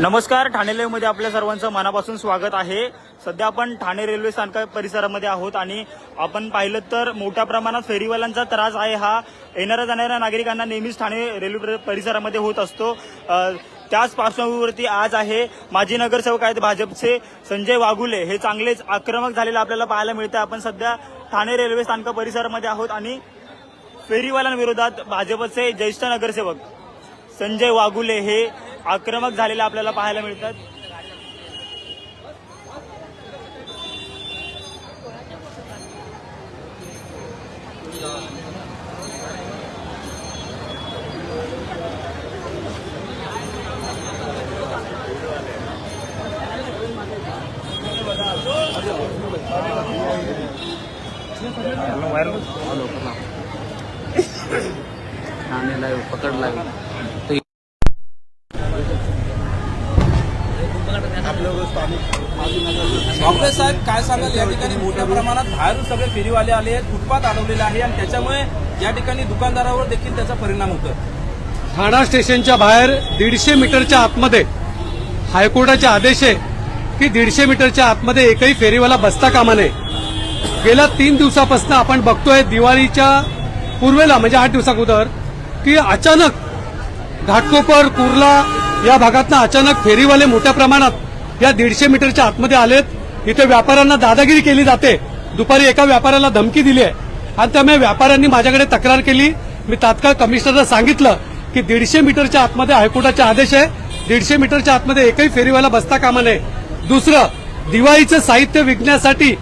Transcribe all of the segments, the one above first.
नमस्कार ठाणे मध्ये आपल्या सर्वांचं मनापासून स्वागत आहे. सध्या आपण ठाणे रेल्वे स्थानका परिसरामध्ये आहोत आणि आपण पाहिलं तर मोठ्या प्रमाणात फेरीवाल्यांचा त्रास आहे हा. येणाऱ्या जाणाऱ्या नागरिकांना नेहमीच ठाणे रेल्वे परिसरामध्ये होत असतो. त्याच पार्श्वभूमीवरती आज आहे माजी नगरसेवक आहेत भाजपचे संजय वाघुले. हे चांगलेच आक्रमक झालेलं आपल्याला पाहायला मिळतं आपण सध्या ठाणे रेल्वे स्थानका परिसरामध्ये आहोत आणि फेरीवाल्यांविरोधात भाजपचे ज्येष्ठ नगरसेवक संजय वाघुले हे आक्रमक झालेल्या आपल्याला पाहायला मिळतात. ठाणे लाईव्ह पकडला लाईव्ह साहेब काय सांगाल? या ठिकाणी मोठ्या प्रमाणात बाहेरून सगळे फेरीवाले आले आहेत फुटपाथ अडवलेला आहे आणि त्याच्यामुळे या ठिकाणी दुकानदारावर देखील त्याचा परिणाम होतो ठाणा स्टेशनच्या बाहेर दीडशे मीटरच्या आतमध्ये हायकोर्टाचे आदेश आहे की दीडशे मीटरच्या आतमध्ये एकही फेरीवाला बसता कामा नये. गेल्या तीन दिवसापासून आपण बघतोय दिवाळीच्या पूर्वेला म्हणजे आठ दिवसाअगोदर की अचानक घाटकोपर कुर्ला या भागातनं अचानक फेरीवाले मोठ्या प्रमाणात या दीडशे मीटरच्या आतमध्ये आलेत. इथे व्यापाऱ्यांना दादागिरी केली जाते. दुपारी एका व्यापाऱ्याला धमकी दिली आहे. आणि त्यामुळे व्यापाऱ्यांनी माझ्याकडे तक्रार केली. मी तात्काळ कमिशनरला सांगितलं की दीडशे मीटरच्या आतमध्ये हायकोर्टाचे आदेश आहे. दीडशे मीटरच्या आतमध्ये एकही फेरीवाला बसता कामा नये. दुसरं दिवाळीचं साहित्य विकण्यासाठी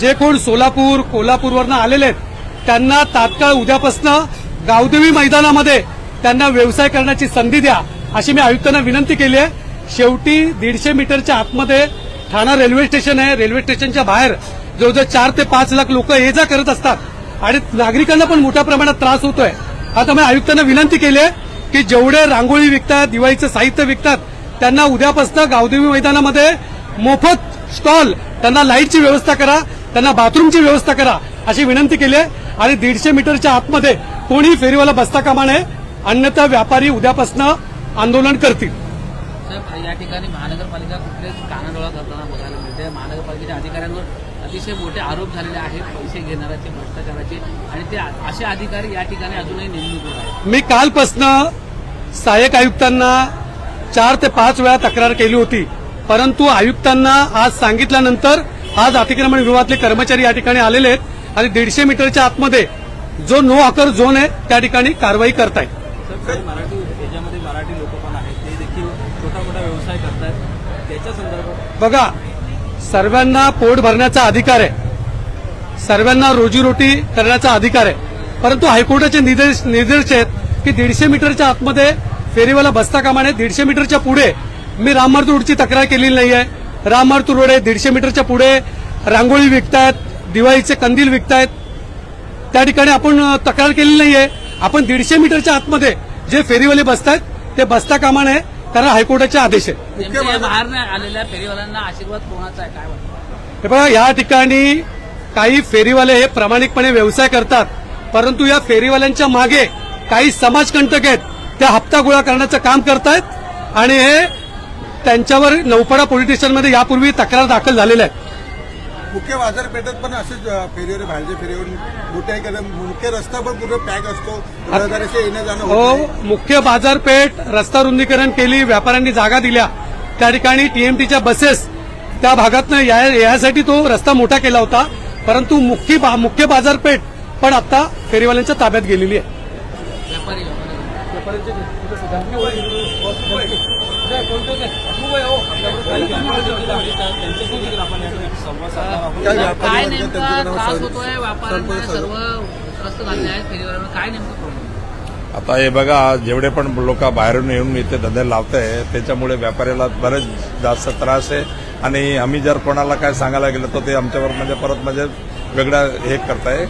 जे कोण सोलापूर कोल्हापूरवरनं आलेले आहेत त्यांना तात्काळ उद्यापासनं गावदेवी मैदानामध्ये त्यांना व्यवसाय करण्याची संधी द्या अशी मी आयुक्तांना विनंती केली आहे. शेवटी दीडशे मीटरच्या आतमध्ये ठाणा रेल्वे स्टेशन आहे. रेल्वे स्टेशनच्या बाहेर जवळजवळ चार ते पाच लाख लोक ये जा करत असतात. आणि नागरिकांना पण मोठ्या प्रमाणात त्रास होतोय. आता मी आयुक्तांना विनंती केली आहे की जेवढे रांगोळी विकतात दिवाळीचं साहित्य विकतात त्यांना उद्यापासून गावदेवी मैदानामध्ये मोफत स्टॉल त्यांना लाईटची व्यवस्था करा त्यांना बाथरूमची व्यवस्था करा अशी विनंती केली आहे. आणि दीडशे मीटरच्या आतमध्ये कोणी फेरीवाला बसता कामा नये. अन्यथा व्यापारी उद्यापासून आंदोलन करतील. साहेब या ठिकाणी महानगरपालिका कुठलेच कानाडोळा करताना बघायला मिळते. महानगरपालिकेच्या अधिकाऱ्यांवर अतिशय मोठे आरोप झालेले आहेत. पैसे घेणाऱ्याचे भ्रष्टाचाराचे आणि ते असे अधिकारी या ठिकाणी अजूनही नेमणूक होत आहेत. मी कालपासनं सहाय्यक आयुक्तांना चार ते पाच वेळा तक्रार केली होती. परंतु आयुक्तांना आज सांगितल्यानंतर आज अतिक्रमण विभागातले कर्मचारी या ठिकाणी आलेले आहेत आणि दीडशे मीटरच्या आतमध्ये जो नो आकर झोन आहे त्या ठिकाणी कारवाई करतायत. मराठी लोक पण आहेत. ते देखील छोटा मोठा व्यवसाय करतायत. त्याच्या संदर्भात बघा सर्वांना पोट भरण्याचा अधिकार आहे. सर्वांना रोजीरोटी करण्याचा अधिकार आहे. परंतु हायकोर्टाचे निर्देश निर्देश आहेत की दीडशे मीटरच्या आतमध्ये फेरीवाला बसता कामा नये दीडशे मीटरच्या पुढे मी राममार्ग रोडची तक्रार केलेली नाहीये. राममार्ग रोड आहे दीडशे मीटरच्या पुढे रांगोळी विकतायत दिवाळीचे कंदील विकतायत. त्या ठिकाणी आपण तक्रार केलेली नाहीये. आपण दीडशे मीटरच्या आतमध्ये जे फेरीवाले बसतायत ते बसता कामा नये कारण हायकोर्टाचे आदेश आहेत. बाहेर आलेल्या फेरीवाल्यांना आशीर्वाद कोणाचा आहे काय हे बघा या ठिकाणी काही फेरीवाले हे प्रामाणिकपणे व्यवसाय करतात परंतु या फेरीवाल्यांच्या मागे काही समाजकंटक आहेत त्या हप्ता गोळा करण्याचं काम करतायत आणि हे त्यांच्यावर नौपडा पोलीस स्टेशनमध्ये यापूर्वी तक्रार दाखल झालेल्या आहेत. मुख्य बाजारपेठेत पण असेच फेरीवर बाहेरचे फेरीवर मोठ्या इकडे मुख्य रस्ता पण पूर्ण पॅक असतो. रहदारीचे येणं जाणं होत हो. मुख्य बाजारपेठ रस्ता रुंदीकरण केली व्यापाऱ्यांनी जागा दिल्या. त्या ठिकाणी टीएमटीच्या बसेस त्या भागातनं या- यासाठी तो रस्ता मोठा केला होता. परंतु मुख्य बा- मुख्य बाजारपेठ पण आता फेरीवाल्यांच्या ताब्यात गेलेली आहे. काय नेमका त्रास सं- होतोय? व्यापाऱ्यांना सर्व त्रस्त झाले आहेत काय नेमकं प्रॉब्लेम आता हे बघा जेवढे पण लोक बाहेरून येऊन इथे धंदे लावत आहे त्याच्यामुळे व्यापाऱ्याला बरेच जास्त त्रास आहे. आणि आम्ही जर कोणाला काय सांगायला गेलो तर ते आमच्यावर म्हणजे परत म्हणजे वेगळं हे करताय.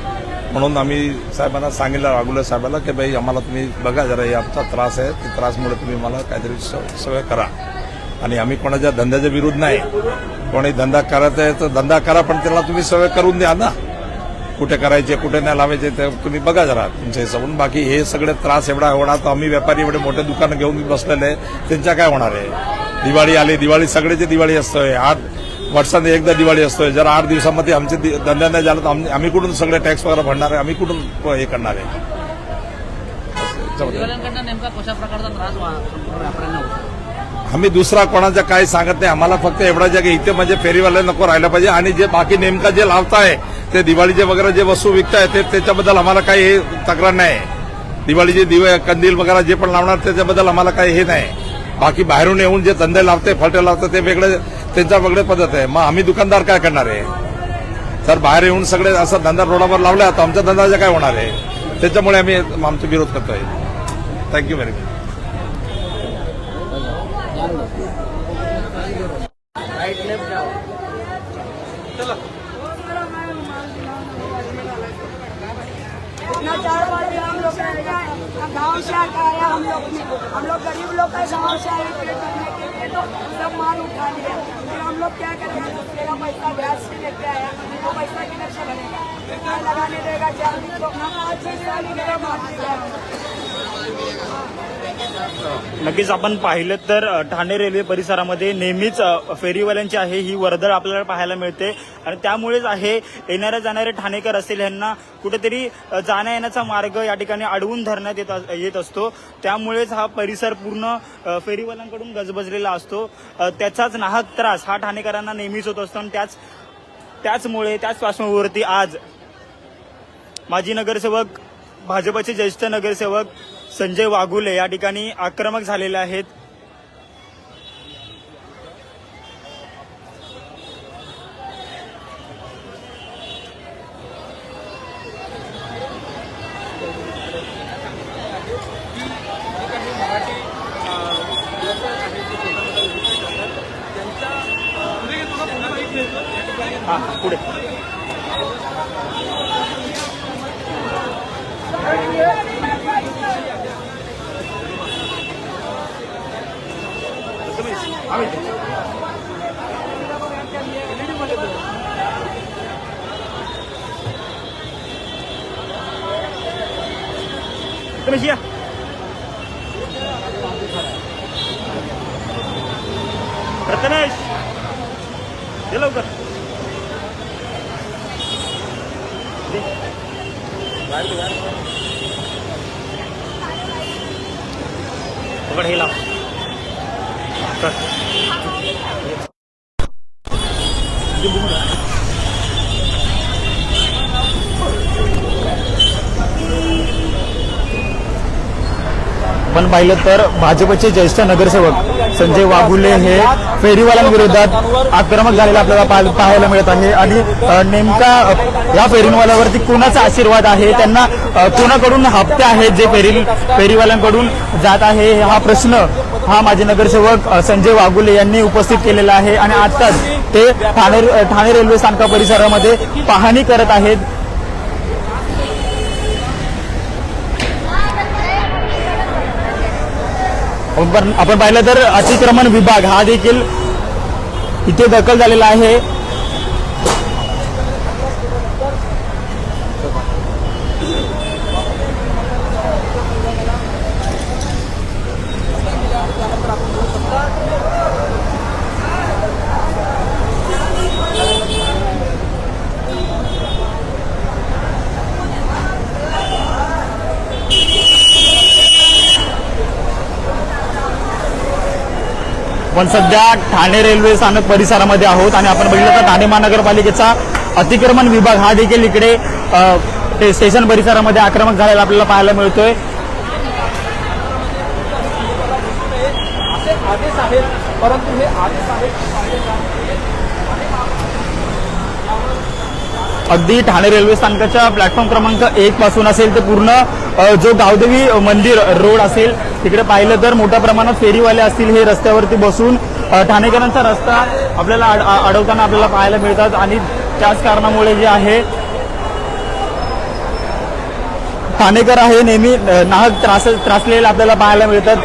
म्हणून आम्ही साहेबांना सांगितलं राघुले साहेबाला की भाई आम्हाला तुम्ही बघा जरा हे आमचा त्रास आहे. त्या त्रासमुळे तुम्ही मला काहीतरी स- सवय करा. आणि आम्ही कोणाच्या धंद्याच्या विरुद्ध नाही. कोणी धंदा करत आहे तर धंदा करा पण त्याला तुम्ही सवय करून द्या ना. कुठे करायचे कुठे नाही लावायचे ते तुम्ही बघा जरा तुमच्या हिशोबून. बाकी हे सगळे त्रास एवढा होणार तर आम्ही व्यापारी एवढे मोठे दुकानं घेऊन बसलेले त्यांच्या काय होणार आहे? दिवाळी आली दिवाळी सगळ्याची दिवाळी असतोय. आठ वर्षांनी एकदा दिवाळी असतोय. जर आठ दिवसामध्ये आमचे धंदा नाही झाला तर आम्ही कुठून सगळे टॅक्स वगैरे भरणार आहे? आम्ही कुठून हे करणार आहे? आम्ही दुसरा कोणाचं काही सांगत नाही. आम्हाला फक्त एवढा जे की इथे म्हणजे फेरीवाले नको राहायला पाहिजे. आणि जे बाकी नेमका जे लावताय ते दिवाळीचे वगैरे जे वस्तू विकताय ते त्याच्याबद्दल आम्हाला काही हे तक्रार नाही. दिवाळीचे दिवे कंदील वगैरे जे पण लावणार त्याच्याबद्दल आम्हाला काही हे नाही. बाकी बाहेरून येऊन जे धंदे लावते फलटे लावते ते वेगळे त्यांचा वेगळे पद्धत आहे. मग आम्ही दुकानदार काय करणार आहे? सर बाहेर येऊन सगळे असा धंदा रोडावर लावला तर आमच्या धंद्याचा काय होणार आहे? त्याच्यामुळे आम्ही आमचा विरोध करतोय. थँक्यू व्हेरी मच इतना चार बजे हम लोग गाँव से आकर आया हम लोग। हम लोग गरीब लोग का गाँव से आए पेट भरने के तो सब माल उठा लिया। फिर हम लोग क्या करेंगे मेरा पैसा ब्याज से लेके आया। वो पैसा किधर से भरेगा लगाने देगा चार तो नक्कीच आपण पाहिलं तर ठाणे रेल्वे परिसरामध्ये नेहमीच फेरीवाल्यांची आहे ही वर्दळ आपल्याला पाहायला मिळते. आणि त्यामुळेच आहे येणाऱ्या जाणारे ठाणेकर असतील यांना कुठेतरी जाण्या येण्याचा मार्ग या ठिकाणी अडवून धरण्यात येत अस- येत असतो. त्यामुळेच हा परिसर पूर्ण फेरीवाल्यांकडून गजबजलेला असतो. असतो. त्याचाच नाहक त्रास हा ठाणेकरांना नेहमीच होत असतो आणि त्याच त्याचमुळे त्याच पार्श्वभूमीवरती आज माजी नगरसेवक भाजपचे ज्येष्ठ नगरसेवक संजय वाघुले या ठिकाणी आक्रमक झालेले आहेत. हा पुढे रमेश या प्रथमेश ये लवकर पकड हे लाव कर. आपण पाहिलं तर भाजपचे ज्येष्ठ नगरसेवक संजय वाघुले हे फेरीवाल्यांविरोधात आक्रमक झालेला आपल्याला पाहायला मिळत आहे. आणि नेमका या फेरीवाल्यावरती कोणाचा आशीर्वाद आहे? त्यांना कुणाकडून कोणाकडून हप्ते आहेत जे फेरी फेरीवाल्यांकडून जात आहे? हा प्रश्न हा माजी नगरसेवक संजय वाघुले यांनी उपस्थित केलेला आहे. आणि आताच ते ठाणे ठाणे रेल्वे स्थानका परिसरामध्ये पाहणी करत आहेत. आपण पाहिलं तर अतिक्रमण विभाग हा देखील इथे दखल झालेला आहे. पण सध्या ठाणे रेल्वे स्थानक परिसरामध्ये आहोत आणि आपण बघितलं तर ठाणे महानगरपालिकेचा अतिक्रमण विभाग हा देखील इकडे ते स्टेशन परिसरामध्ये आक्रमक झालेला आपल्याला पाहायला मिळतोय. परंतु हे आदेश आहेत अगदी ठाणे रेल्वे स्थानकाच्या प्लॅटफॉर्म क्रमांक एक पासून असेल ते पूर्ण जो गावदेवी मंदिर रोड असेल तिकडे पाहिलं तर मोठ्या प्रमाणात फेरीवाले असतील हे रस्त्यावरती बसून ठाणेकरांचा रस्ता आपल्याला अड- अडवताना आपल्याला पाहायला मिळतात आणि त्याच कारणामुळे जे आहे ठाणेकर आहे नेहमी नाहक त्रास त्रासलेले आपल्याला पाहायला मिळतात.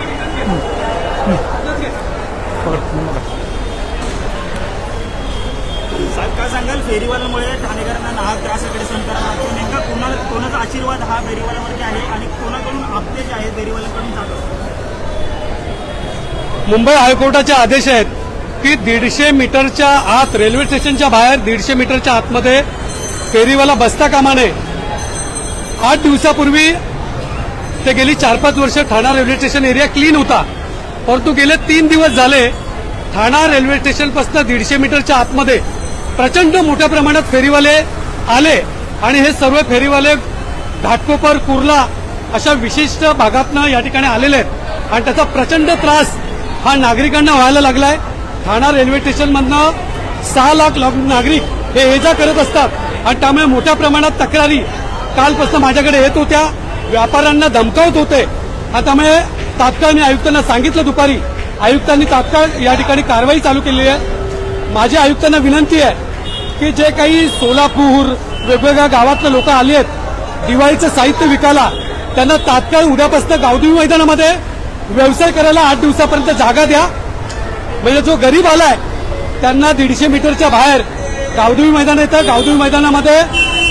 काय सांगाल? फेरीवाल्यामुळे हा त्रासाकडे नेमका कोणा कोणाचा आशीर्वाद हा बेरीवाल्यावरती आहे आणि कोणाकडून हप्ते जे आहेत बेरीवाल्याकडून जात मुंबई हायकोर्टाचे आदेश आहेत की दीडशे मीटरच्या आत रेल्वे स्टेशनच्या बाहेर दीडशे मीटरच्या आतमध्ये फेरीवाला बसता कामा नये. आठ दिवसापूर्वी ते गेली चार पाच वर्ष Thane railway station area clean होता. परंतु गेले तीन दिवस झाले ठाणा रेल्वे स्टेशनपासून दीडशे मीटरच्या आतमध्ये प्रचंड मोठ्या प्रमाणात फेरीवाले आले आणि हे सर्व फेरीवाले घाटकोपर कुर्ला अशा विशिष्ट भागातनं या ठिकाणी आलेले आहेत. आणि त्याचा प्रचंड त्रास हा नागरिकांना व्हायला लागलाय. ठाणा रेल्वे स्टेशनमधनं सहा लाख नागरिक हे ये जा करत असतात. आणि त्यामुळे मोठ्या प्रमाणात तक्रारी कालपासून माझ्याकडे येत होत्या. व्यापाऱ्यांना धमकावत होते. आणि त्यामुळे तात्काळ मी आयुक्तांना सांगितलं दुपारी. आयुक्तांनी तात्काळ या ठिकाणी कारवाई चालू केलेली आहे. माझ्या आयुक्तांना विनंती आहे की जे काही सोलापूर वेगवेगळ्या गावातले लोक आली आहेत दिवाळीचं साहित्य विकायला त्यांना तात्काळ उद्यापासून गावदेवी मैदानामध्ये व्यवसाय करायला आठ दिवसापर्यंत जागा द्या. म्हणजे जो गरीब आलाय त्यांना दीडशे मीटरच्या बाहेर गावदेवी मैदान येतं. गावदेवी मैदानामध्ये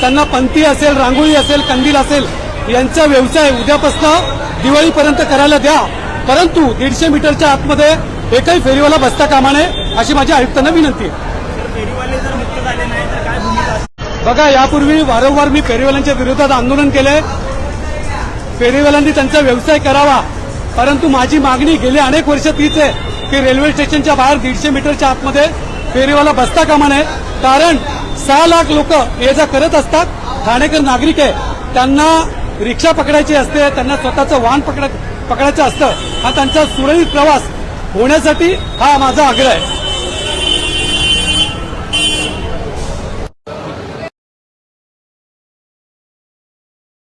त्यांना पंथी असेल रांगोळी असेल कंदील असेल यांचा व्यवसाय उद्यापासून दिवाळीपर्यंत करायला द्या. परंतु दीडशे मीटरच्या आतमध्ये एकही फेरीवाला बसता कामा नये अशी माझी आयुक्तांना विनंती आहे. बघा यापूर्वी वारंवार मी फेरीवाल्यांच्या विरोधात आंदोलन केलंय. फेरीवाल्यांनी त्यांचा व्यवसाय करावा. परंतु माझी मागणी गेली अनेक वर्ष तीच आहे की रेल्वे स्टेशनच्या बाहेर दीडशे मीटरच्या आतमध्ये फेरीवाला बसता कामा नये. कारण सहा लाख लोक ये जा करत असतात ठाणेकर नागरिक आहे त्यांना रिक्षा पकडायची असते त्यांना स्वतःचं वाहन पकड पकडायचं असतं. हा त्यांचा सुरळीत प्रवास होण्यासाठी हा माझा आग्रह आहे.